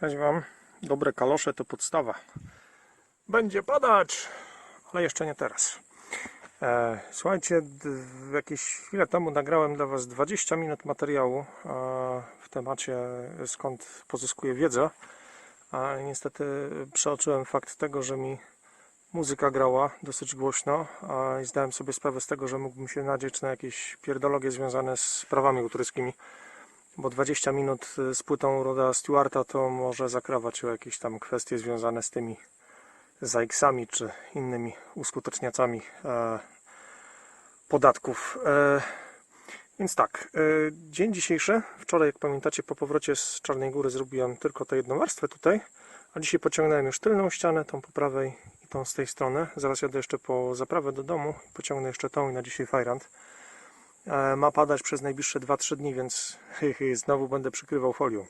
Cześć Wam. Dobre kalosze to podstawa. Będzie padać, ale jeszcze nie teraz. E, słuchajcie, jakieś chwilę temu nagrałem dla Was 20 minut materiału e, w temacie skąd pozyskuję wiedzę. A niestety przeoczyłem fakt tego, że mi muzyka grała dosyć głośno i zdałem sobie sprawę z tego, że mógłbym się nadzieć na jakieś pierdologie związane z prawami autoryckimi bo 20 minut y, z płytą Roda Stewarta to może zakrawać o jakieś tam kwestie związane z tymi zajksami czy innymi uskuteczniacami e, podatków. E, więc tak, e, dzień dzisiejszy, wczoraj jak pamiętacie po powrocie z Czarnej Góry zrobiłem tylko tę jedną warstwę tutaj, a dzisiaj pociągnąłem już tylną ścianę, tą po prawej i tą z tej strony. Zaraz jadę jeszcze po zaprawę do domu i pociągnę jeszcze tą i na dzisiaj fajrant. E, ma padać przez najbliższe 2-3 dni, więc znowu będę przykrywał folią.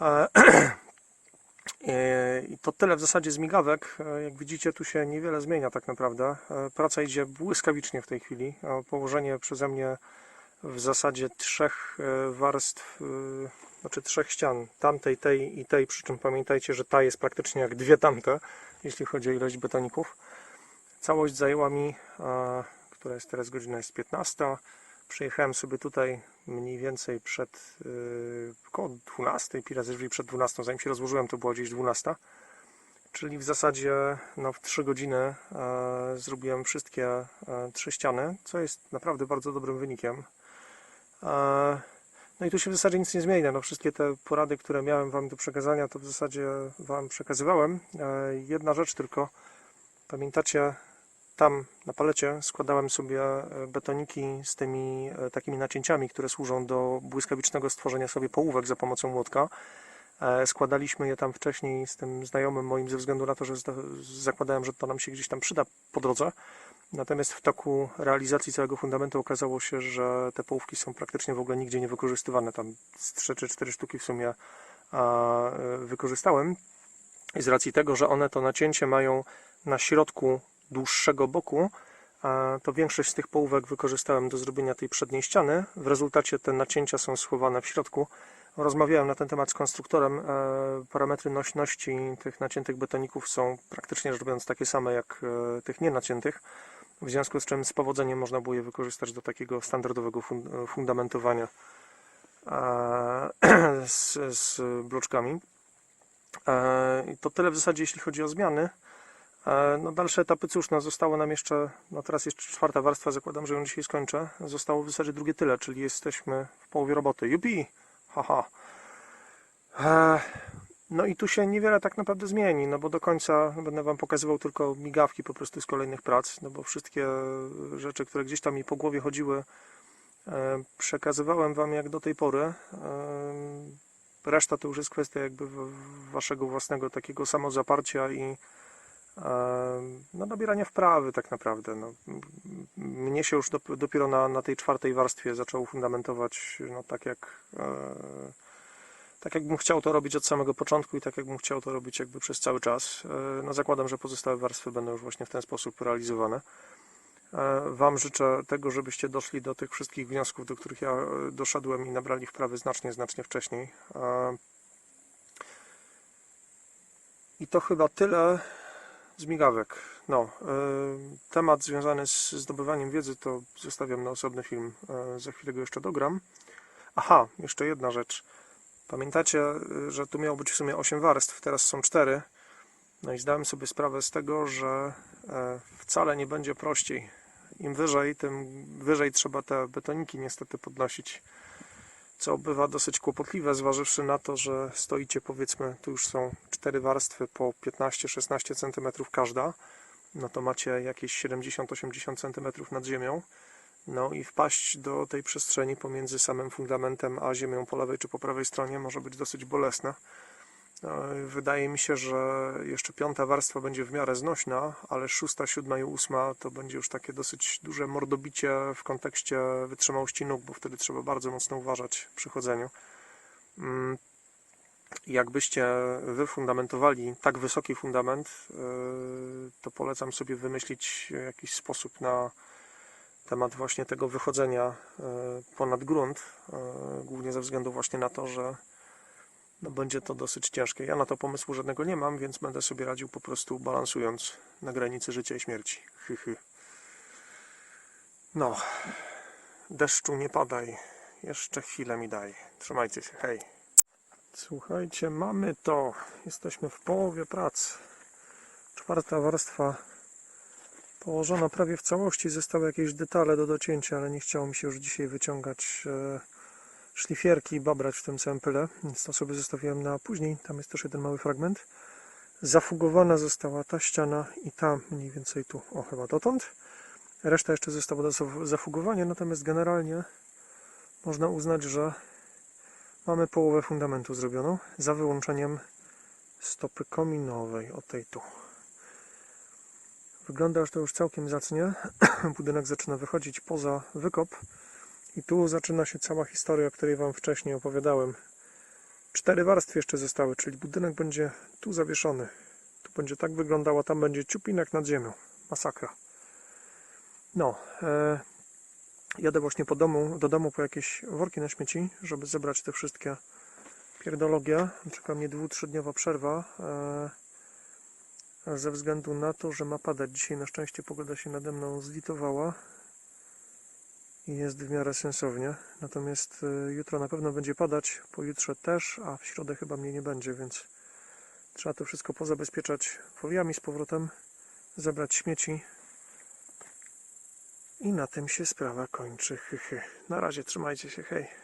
E, e, I to tyle w zasadzie z migawek. Jak widzicie, tu się niewiele zmienia tak naprawdę. Praca idzie błyskawicznie w tej chwili. Położenie przeze mnie w zasadzie trzech warstw, znaczy trzech ścian, tamtej, tej i tej, przy czym pamiętajcie, że ta jest praktycznie jak dwie tamte, jeśli chodzi o ilość betoników. Całość zajęła mi która jest teraz godzina jest 15. Przyjechałem sobie tutaj mniej więcej przed yy, około 12, pi razy drzwi przed 12, zanim się rozłożyłem to było gdzieś 12. Czyli w zasadzie no, w 3 godziny e, zrobiłem wszystkie e, trzy ściany, co jest naprawdę bardzo dobrym wynikiem. E, no i tu się w zasadzie nic nie zmienia. No, wszystkie te porady, które miałem Wam do przekazania, to w zasadzie Wam przekazywałem. E, jedna rzecz tylko. Pamiętacie, tam na palecie składałem sobie e, betoniki z tymi e, takimi nacięciami, które służą do błyskawicznego stworzenia sobie połówek za pomocą młotka. E, Składaliśmy je tam wcześniej z tym znajomym moim ze względu na to, że zakładałem, że to nam się gdzieś tam przyda po drodze. Natomiast w toku realizacji całego fundamentu okazało się, że te połówki są praktycznie w ogóle nigdzie nie wykorzystywane. Tam z 3 czy 4 sztuki w sumie wykorzystałem. I z racji tego, że one to nacięcie mają na środku dłuższego boku, to większość z tych połówek wykorzystałem do zrobienia tej przedniej ściany. W rezultacie te nacięcia są schowane w środku. Rozmawiałem na ten temat z konstruktorem. E, Parametry nośności tych naciętych betoników są praktycznie rzecz biorąc takie same jak e, tych nienaciętych. W związku z czym z powodzeniem można było je wykorzystać do takiego standardowego fun- fundamentowania e, z, bloczkami. E, I to tyle w zasadzie jeśli chodzi o zmiany. E, No dalsze etapy, cóż, no zostało nam jeszcze, no teraz jest czwarta warstwa, zakładam, że ją dzisiaj skończę. Zostało w zasadzie drugie tyle, czyli jesteśmy w połowie roboty. Jupi! Haha! E, No i tu się niewiele tak naprawdę zmieni, no bo do końca będę Wam pokazywał tylko migawki po prostu z kolejnych prac, no bo wszystkie rzeczy, które gdzieś tam mi po głowie chodziły, e, przekazywałem Wam jak do tej pory. Reszta to już jest kwestia jakby Waszego własnego takiego samozaparcia i no, nabierania wprawy tak naprawdę. No, mnie się już dop- dopiero na, na tej czwartej warstwie zaczęło fundamentować no, tak jak e, tak jakbym chciał to robić od samego początku i tak jakbym chciał to robić jakby przez cały czas. E, No, zakładam, że pozostałe warstwy będą już właśnie w ten sposób realizowane. E, Wam życzę tego, żebyście doszli do tych wszystkich wniosków, do których ja doszedłem i nabrali wprawy znacznie, znacznie wcześniej. I to chyba tyle z migawek. No, e, temat związany z zdobywaniem wiedzy to zostawiam na osobny film. E, Za chwilę go jeszcze dogram. Aha, jeszcze jedna rzecz. Pamiętacie, e, że tu miało być w sumie 8 warstw, teraz są 4. No i zdałem sobie sprawę z tego, że wcale nie będzie prościej. Im wyżej, tym wyżej trzeba te betoniki niestety podnosić, co bywa dosyć kłopotliwe, zważywszy na to, że stoicie powiedzmy, tu już są cztery warstwy po 15-16 cm każda, no to macie jakieś 70-80 cm nad ziemią. No i wpaść do tej przestrzeni pomiędzy samym fundamentem a ziemią po lewej czy po prawej stronie może być dosyć bolesne. E, Wydaje mi się, że jeszcze piąta warstwa będzie w miarę znośna, ale szósta, siódma i ósma to będzie już takie dosyć duże mordobicie w kontekście wytrzymałości nóg, bo wtedy trzeba bardzo mocno uważać przy chodzeniu. Jakbyście wyfundamentowali tak wysoki fundament, e, to polecam sobie wymyślić jakiś sposób na temat właśnie tego wychodzenia e, ponad grunt, e, głównie ze względu właśnie na to, że no będzie to dosyć ciężkie. Ja na to pomysłu żadnego nie mam, więc będę sobie radził po prostu balansując na granicy życia i śmierci. No, deszczu nie padaj. Jeszcze chwilę mi daj. Trzymajcie się, hej. Słuchajcie, mamy to. Jesteśmy w połowie pracy. Czwarta warstwa położona prawie w całości. Zostały jakieś detale do docięcia, ale nie chciało mi się już dzisiaj wyciągać e, szlifierki i babrać w tym całym pyle, więc to sobie zostawiłem na później. Tam jest też jeden mały fragment. Zafugowana została ta ściana i ta mniej więcej tu, o chyba dotąd. Reszta jeszcze została do zaf- zafugowania, natomiast generalnie można uznać, że mamy połowę fundamentu zrobioną, za wyłączeniem stopy kominowej, o tej tu. Wygląda, że to już całkiem zacnie. Budynek zaczyna wychodzić poza wykop i tu zaczyna się cała historia, o której Wam wcześniej opowiadałem. Cztery warstwy jeszcze zostały, czyli budynek będzie tu zawieszony. Tu będzie tak wyglądała, tam będzie ciupinek nad ziemią. Masakra. No, e, jadę właśnie po domu, do domu po jakieś worki na śmieci, żeby zebrać te wszystkie pierdologie. Czeka mnie dwu-trzydniowa przerwa. E, ze względu na to, że ma padać dzisiaj. Na szczęście pogoda się nade mną zlitowała i jest w miarę sensownie. Natomiast e, jutro na pewno będzie padać, pojutrze też, a w środę chyba mnie nie będzie, więc trzeba to wszystko pozabezpieczać foliami z powrotem, zebrać śmieci i na tym się sprawa kończy. Na razie trzymajcie się, hej.